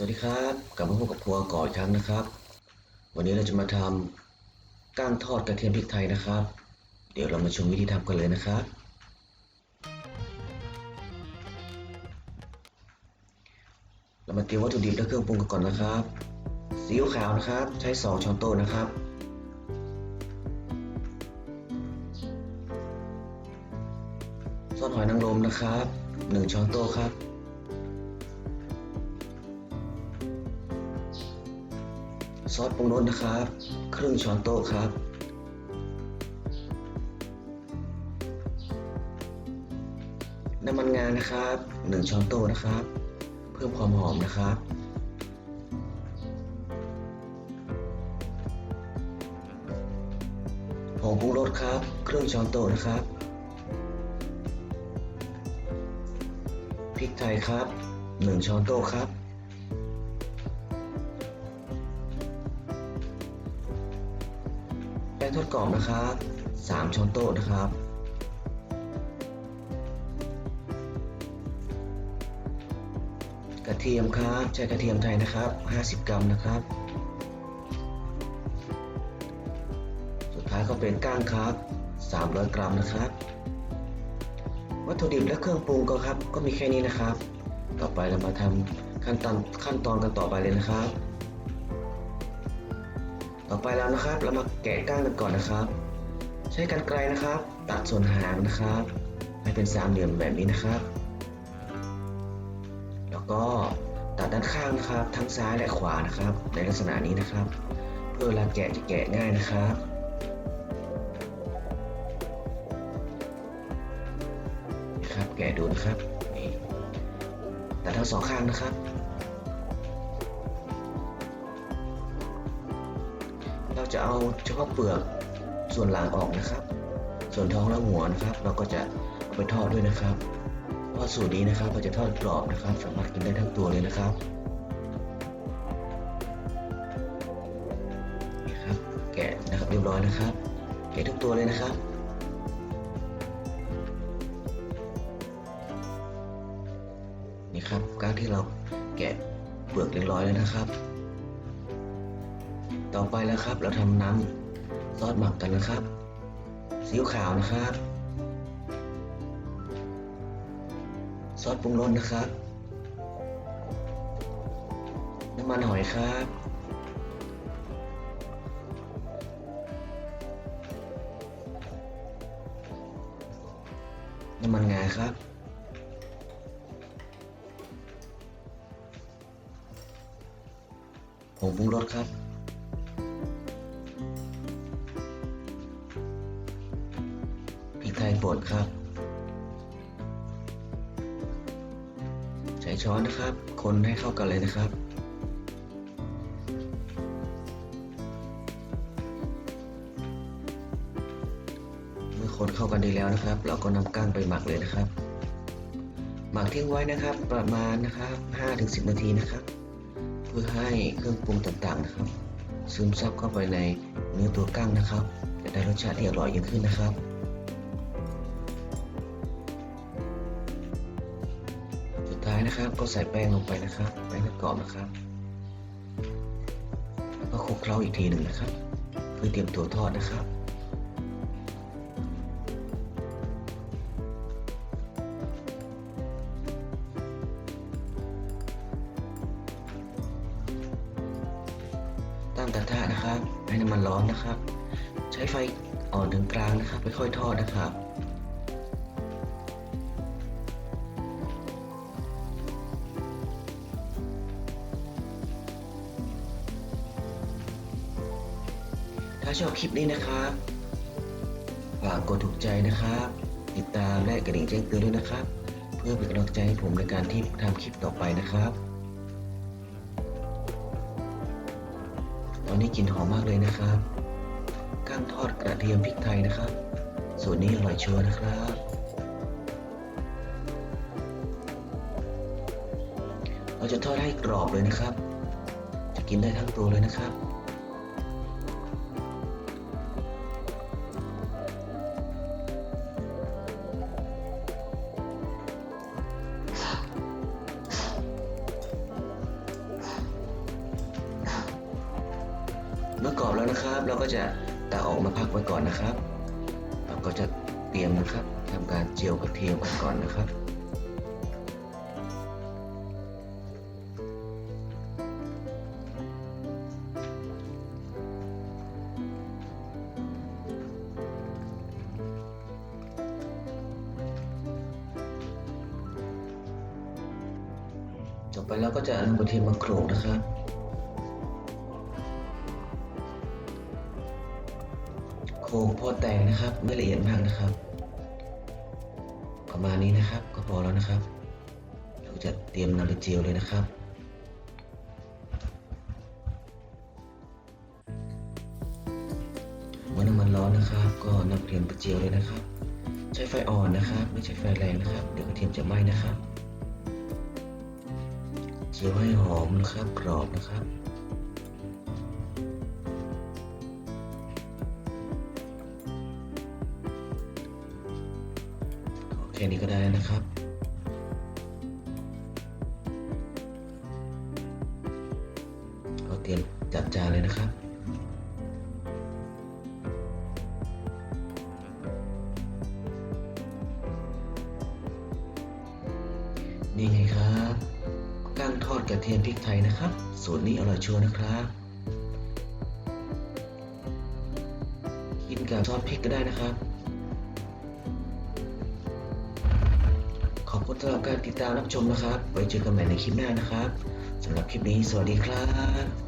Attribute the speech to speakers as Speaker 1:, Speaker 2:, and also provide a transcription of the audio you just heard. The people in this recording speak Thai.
Speaker 1: สวัสดีครับกลับมาพบกับครัวก่ออีกครั้งนะครับ วันนี้เราจะมาทำก้างทอดกระเทียมพริกไทยนะครับ เดี๋ยวเรามาชมวิธีทำกันเลยนะครับ เรามาเตรียมวัตถุดิบและเครื่องปรุงกันก่อนนะครับซีอิ๊วขาวนะครับ ใช้ 2 ช้อนโต๊ะนะครับซอสหอยนางรมนะครับ 1 ช้อนโต๊ะครับ ซอสปรุงรสนะครับ ครึ่งช้อนโต๊ะครับ น้ำมันงานะครับ1ช้อนโต๊ะนะครับ เพิ่มความหอมนะครับ ผงปรุงรสครับ ครึ่งช้อนโต๊ะนะครับ พริกไทยครับ1ช้อนโต๊ะครับ งทอดกรอบนะครับ3ช้อนโต๊ะนะครับ กระเทียมครับใช้กระเทียมไทยนะครับ 50 กรัมนะครับ สุดท้ายก็เป็นก้างครับ 300 กรัมนะครับ วัตถุดิบและเครื่องปรุงก็ครับ ก็มีแค่นี้นะครับ ต่อไปเรามาทำขั้นตอนขั้นตอนกันต่อไปเลยนะครับ ต่อไปแล้วนะครับ เรามาแกะก้างกันก่อนนะครับ ใช้กรรไกรนะครับ ตัดส่วนหางนะครับ ให้เป็นสามเหลี่ยมแบบนี้นะครับ แล้วก็ตัดด้านข้างนะครับ ทั้งซ้ายและขวานะครับ ในลักษณะนี้นะครับ เพื่อเวลาแกะจะแกะง่ายนะครับนะครับแกะดูนะครับนี่ตัดทั้งสองข้างนะครับ จะเอาเฉพาะเปลือกส่วนหลังออกนะครับ ส่วนท้องและหัวนะครับ เราก็จะเอาไปทอดด้วยนะครับเพราะสูตรนี้นะครับเราจะทอดกรอบนะครับ สามารถกินได้ทั้งตัวเลยนะครับนี่ครับแกะนะครับเรียบร้อยนะครับแกะทุกตัวเลยนะครับนี่ครับการที่เราแกะเปลือกเรียบร้อยแล้วนะครับ ต่อไปแล้วครับ เราทำน้ำซอสหมักกันนะครับซีอิ๊วขาวนะครับ ซอสปรุงรสนะครับ น้ำมันหอยครับน้ำมันงาครับ ผงปรุงรสครับ พริกไทยป่นครับ ใช้ช้อนนะครับ คนให้เข้ากันเลยนะครับเมื่อคนเข้ากันดีแล้วนะครับ เราก็นำก้างไปหมักเลยนะครับ หมักทิ้งไว้นะครับ ประมาณนะครับ5-10 นาทีนะครับ เพื่อให้เครื่องปรุงต่างๆนะครับ ซึมซับเข้าไปในเนื้อตัวก้างนะครับ จะได้รสชาติที่อร่อยยิ่งขึ้นนะครับายนะครับ ก็ใส่แป้งลงไปนะครับ แป้งทอดกรอบนะครับ แล้วก็คลุกเคล้าอีกทีหนึ่งนะครับ เพื่อเตรียมตัวทอดนะครับตั้งกระทะนะครับ ให้น้ำมันร้อนนะครับ ใช้ไฟอ่อนถึงกลางนะครับค่อยๆทอดนะครับ ถ้าชอบคลิปนี้นะครับ ฝากกดถูกใจนะครับ ติดตามและกระดิ่งแจ้งเตือนด้วยนะครับ เพื่อเป็นกำลังใจให้ผมในการที่ทำคลิปต่อไปนะครับ ตอนนี้กลิ่นหอมมากเลยนะครับก้างทอดกระเทียมพริกไทยนะครับสูตรนี้อร่อยชัวร์นะครับ เราจะทอดให้กรอบเลยนะครับ จะกินได้ทั้งตัวเลยนะครับ มื่อกรอบแล้วนะครับ เราก็จะตักออกมาพักไว้ก่อนนะครับ เราก็จะเตรียมนะครับทำการเจียวกระเทียมกันก่อนนะครับ ต่อไปเราก็จะนำกระเทียมมาโขลกนะครับ โขลกพอแตกนะครับ ไม่ละเอียดมากนะครับ ประมาณนี้นะครับก็พอแล้วนะครับ เราจะเตรียมนำไปเจียวเลยนะครับเมื่อน้ำมันร้อนนะครับ ก็นำกระเทียมไปเจียวเลยนะครับ ใช้ไฟอ่อนนะครับ ไม่ใช่ไฟแรงนะครับ เดี๋ยวกระเทียมจะไหม้นะครับ เจียวให้หอมนะครับกรอบนะครับ ค่นี้ก็ได้แล้วนะครับก็เตรียมจัดจานเลยนะครับนี่ไงครับกั้งทอดกระเทียมพริกไทยนะครับ สูตรนี้อร่อยชัวร์นะครับ กินกับซอสพริกก็ได้นะครับ ขอบคุณสำหรับการติดตามรับชมนะครับ ไว้เจอกันใหม่ในคลิปหน้านะครับสำหรับคลิปนี้ สวัสดีครับ